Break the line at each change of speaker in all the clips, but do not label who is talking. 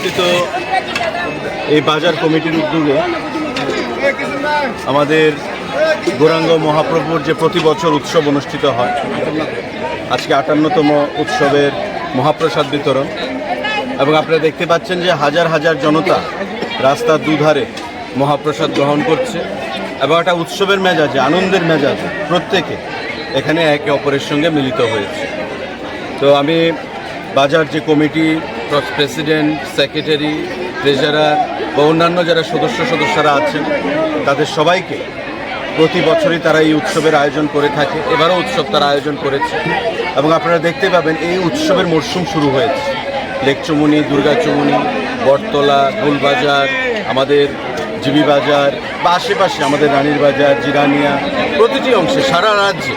অনুষ্ঠিত এই বাজার কমিটির উদ্যোগে আমাদের গৌরাঙ্গ মহাপ্রভুর যে প্রতি বছর উৎসব অনুষ্ঠিত হয়, আজকে আটান্নতম উৎসবের মহাপ্রসাদ বিতরণ। এবং আপনারা দেখতে পাচ্ছেন যে হাজার হাজার জনতা রাস্তার দুধারে মহাপ্রসাদ গ্রহণ করছে। এবং একটা উৎসবের মেজাজে, আনন্দের মেজাজে প্রত্যেকে এখানে একে অপরের সঙ্গে মিলিত হয়েছে। তো আমি বাজার যে কমিটি প্রেসিডেন্ট, সেক্রেটারি, ট্রেজারার বা অন্যান্য যারা সদস্য সদস্যরা আছেন, তাদের সবাইকে প্রতি বছরই তারা এই উৎসবের আয়োজন করে থাকে। এবারও উৎসব তারা আয়োজন করেছে। এবং আপনারা দেখতে পাবেন, এই উৎসবের মরশুম শুরু হয়েছে। লেকচুমুনি দুর্গাচুমুনি বটতলা, গোলবাজার, আমাদের জিবি বাজার বা আশেপাশে আমাদের রানীর বাজার, জিরানিয়া, প্রতিটি অংশে সারা রাজ্যে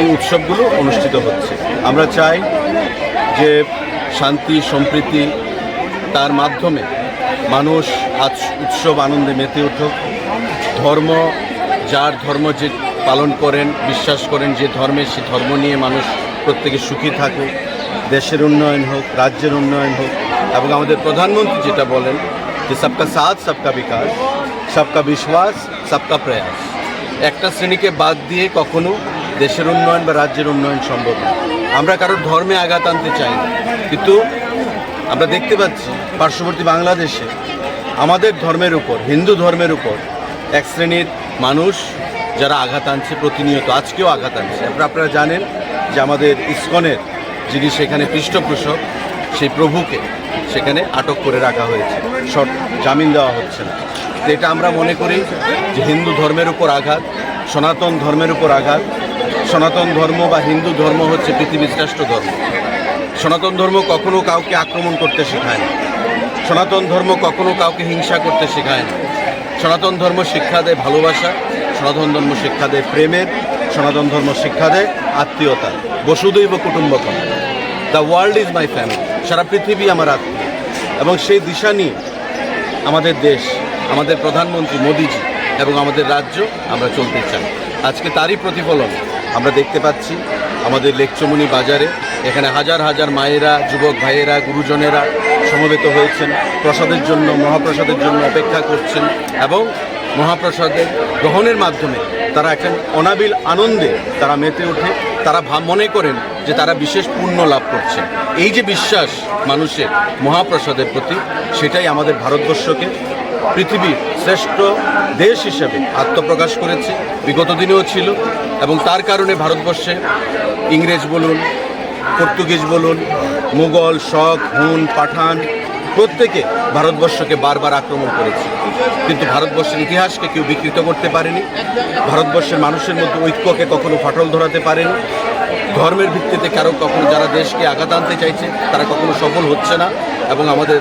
এই উৎসবগুলো অনুষ্ঠিত হচ্ছে। আমরা চাই যে শান্তি, সম্প্রীতি তার মাধ্যমে মানুষ আজ উৎসব আনন্দে মেতে উঠুক। ধর্ম যার ধর্ম যে পালন করেন, বিশ্বাস করেন যে ধর্মে সে ধর্ম নিয়ে মানুষ প্রত্যেকে সুখী থাকুক, দেশের উন্নয়ন হোক, রাজ্যের উন্নয়ন হোক। এবং আমাদের প্রধানমন্ত্রী যেটা বলেন যে, সবকা সাথ, সবকা বিকাশ, সবকা বিশ্বাস, সবকা প্রয়াস। একটা শ্রেণীকে বাদ দিয়ে কখনো দেশের উন্নয়ন বা রাজ্যের উন্নয়ন সম্ভব না। আমরা কারোর ধর্মে আঘাত আনতে চাই কিন্তু আমরা দেখতে পাচ্ছি, পার্শ্ববর্তী বাংলাদেশে আমাদের ধর্মের উপর, হিন্দু ধর্মের উপর এক শ্রেণির মানুষ যারা আঘাত আনছে, প্রতিনিয়ত আজকেও আঘাত আনছে। আপনারা জানেন যে আমাদের ইস্কনের যিনি সেখানে পৃষ্ঠপোষক, সেই প্রভুকে সেখানে আটক করে রাখা হয়েছে। শর্ট জামিন দেওয়া হচ্ছে না। তো এটা আমরা মনে করি যে হিন্দু ধর্মের উপর আঘাত, সনাতন ধর্মের উপর আঘাত। সনাতন ধর্ম বা হিন্দু ধর্ম হচ্ছে পৃথিবীর শ্রেষ্ঠ ধর্ম। সনাতন ধর্ম কখনো কাউকে আক্রমণ করতে শেখায় না। সনাতন ধর্ম কখনো কাউকে হিংসা করতে শেখায় না। সনাতন ধর্ম শিক্ষা দেয় ভালোবাসা, সনাতন ধর্ম শিক্ষা দেয় প্রেমের, সনাতন ধর্ম শিক্ষা দেয় আত্মীয়তা। বসুদৈব কুটুম্বকম। The world is my family সারা পৃথিবী আমার আত্মীয়। এবং সেই দিশা নিয়ে আমাদের দেশ, আমাদের প্রধানমন্ত্রী মোদিজি এবং আমাদের রাজ্য আমরা চলতে চাই। আজকে তারই প্রতিফলন আমরা দেখতে পাচ্ছি আমাদের লেকচমুনি বাজারে। এখানে হাজার হাজার মায়েরা, যুবক ভাইয়েরা, গুরুজনেরা সমবেত হয়েছেন, প্রসাদের জন্য, মহাপ্রসাদের জন্য অপেক্ষা করছেন এবং মহাপ্রসাদের গ্রহণের মাধ্যমে তারা একটা অনাবিল আনন্দে তারা মেতে ওঠে, তারা ভাব মনে করেন যে তারা বিশেষ পুণ্য লাভ করছে। এই যে বিশ্বাস মানুষের মহাপ্রসাদের প্রতি, সেটাই আমাদের ভারতবর্ষকে পৃথিবীর শ্রেষ্ঠ দেশ হিসেবে আত্মপ্রকাশ করেছে, বিগত দিনেও ছিল এবং তার কারণে ভারতবর্ষে ইংরেজ বলুন, পর্তুগিজ বলুন মুঘল শক হুন, পাঠান, প্রত্যেকে ভারতবর্ষকে বারবার আক্রমণ করেছে। কিন্তু ভারতবর্ষের ইতিহাসকে কেউ বিকৃত করতে পারেনি। ভারতবর্ষের মানুষের মধ্যে ঐক্যকে কখনো ফাটল ধরাতে পারেনি। ধর্মের ভিত্তিতে কারও কখনো যারা দেশকে আঘাত আনতে চাইছে, তারা কখনো সফল হচ্ছে না। এবং আমাদের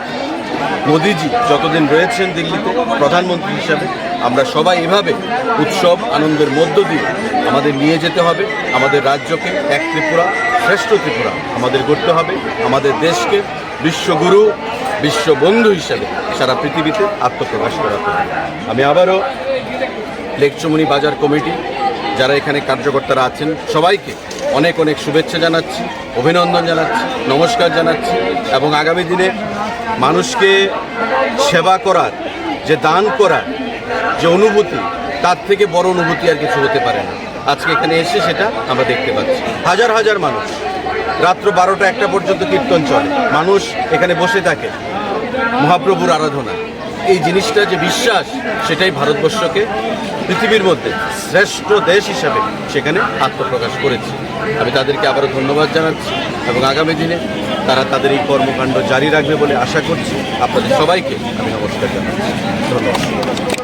মোদিজি যতদিন রয়েছেন দিল্লিতে, প্রধানমন্ত্রী হিসাবে আমরা সবাই এভাবে উৎসব, আনন্দের মধ্য দিয়ে আমাদের নিয়ে যেতে হবে। আমাদের রাজ্যকে এক ত্রিপুরা, শ্রেষ্ঠ ত্রিপুরা আমাদের করতে হবে। আমাদের দেশকে বিশ্বগুরু, বিশ্ববন্ধু হিসাবে সারা পৃথিবীতে আত্মপ্রকাশ করাতে হবে। আমি আবারও লেকচুমনি বাজার কমিটি, যারা এখানে কার্যকর্তারা আছেন, সবাইকে অনেক অনেক শুভেচ্ছা জানাচ্ছি, অভিনন্দন জানাচ্ছি, নমস্কার জানাচ্ছি এবং আগামী দিনে মানুষকে সেবা করার, যে দান করার যে অনুভূতি, তার থেকে বড় অনুভূতি আর কিছু হতে পারে না। আজকে এখানে এসে সেটা আমরা দেখতে পাচ্ছি। হাজার হাজার মানুষ, রাত্র বারোটা একটা পর্যন্ত কীর্তন চলে। মানুষ এখানে বসে থাকে, মহাপ্রভুর আরাধনা। এই জিনিসটা যে বিশ্বাস, সেটাই ভারতবর্ষকে পৃথিবীর মধ্যে শ্রেষ্ঠ দেশ হিসাবে সেখানে আত্মপ্রকাশ করেছে। আমি তাদেরকে আবারও ধন্যবাদ জানাচ্ছি এবং আগামী দিনে তারা তাদের এই কর্মকাণ্ড জারি রাখবে বলে আশা করছি। আপনাদের সবাইকে আমি নমস্কার জানাচ্ছি। ধন্যবাদ।